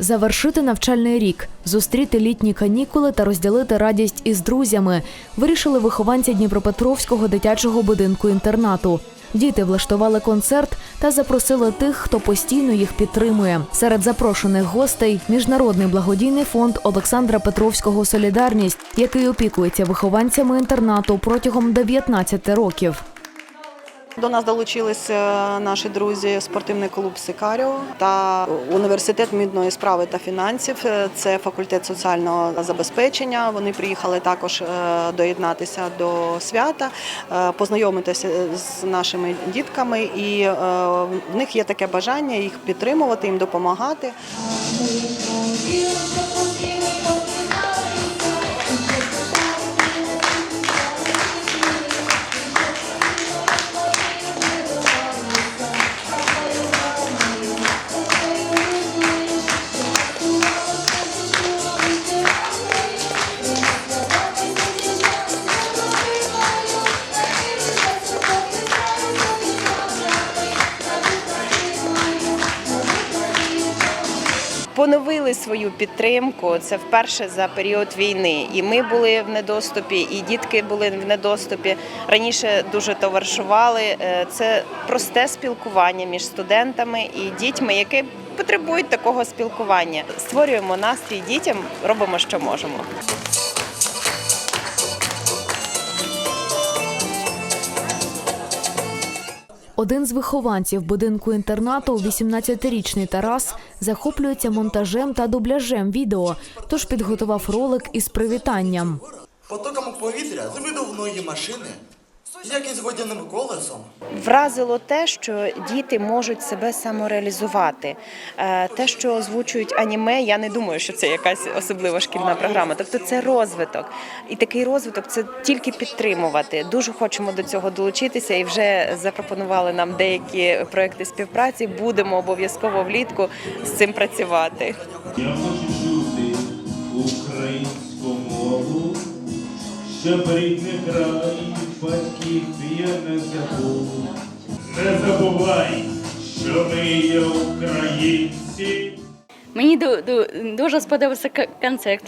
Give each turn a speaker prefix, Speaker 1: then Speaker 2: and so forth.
Speaker 1: Завершити навчальний рік, зустріти літні канікули та розділити радість із друзями вирішили вихованці Дніпропетровського дитячого будинку інтернату. Діти влаштували концерт та запросили тих, хто постійно їх підтримує. Серед запрошених гостей міжнародний благодійний фонд Олександра Петровського Солідарність, який опікується вихованцями інтернату протягом 19 років.
Speaker 2: До нас долучилися наші друзі спортивний клуб Сикаріо та університет мідної справи та фінансів. Це факультет соціального забезпечення. Вони приїхали також е, доєднатися до свята, е, познайомитися з нашими дітками, і е, в них є таке бажання їх підтримувати, їм допомагати.
Speaker 3: Поновили свою підтримку. Це вперше за період війни. І ми були в недоступі, і дітки були в недоступі. Раніше дуже товаришували. Е, Це просте спілкування між студентами і дітьми, які потребують такого спілкування. Створюємо настрій дітям, робимо, що можемо.
Speaker 1: Один з вихованців будинку інтернату, 18-річний Тарас, захоплюється монтажем та дубляжем відео, тож підготував ролик із привітанням.
Speaker 4: Потоком повітря з видувної машини, як із водяним колесом.
Speaker 3: Вразило те, що діти можуть себе самореалізувати. Е, Те, що озвучують аніме, я не думаю, що це якась особлива шкільна програма. Тобто це розвиток. І такий розвиток це тільки підтримувати. Дуже хочемо до цього долучитися і вже запропонували нам деякі проекти співпраці. Будемо обов'язково влітку з цим працювати.
Speaker 5: Я хочу чути українську мову, щоб рідний край забув. Не забувай, що ми є українці.
Speaker 6: Мені ду- ду- дуже сподобався концерт.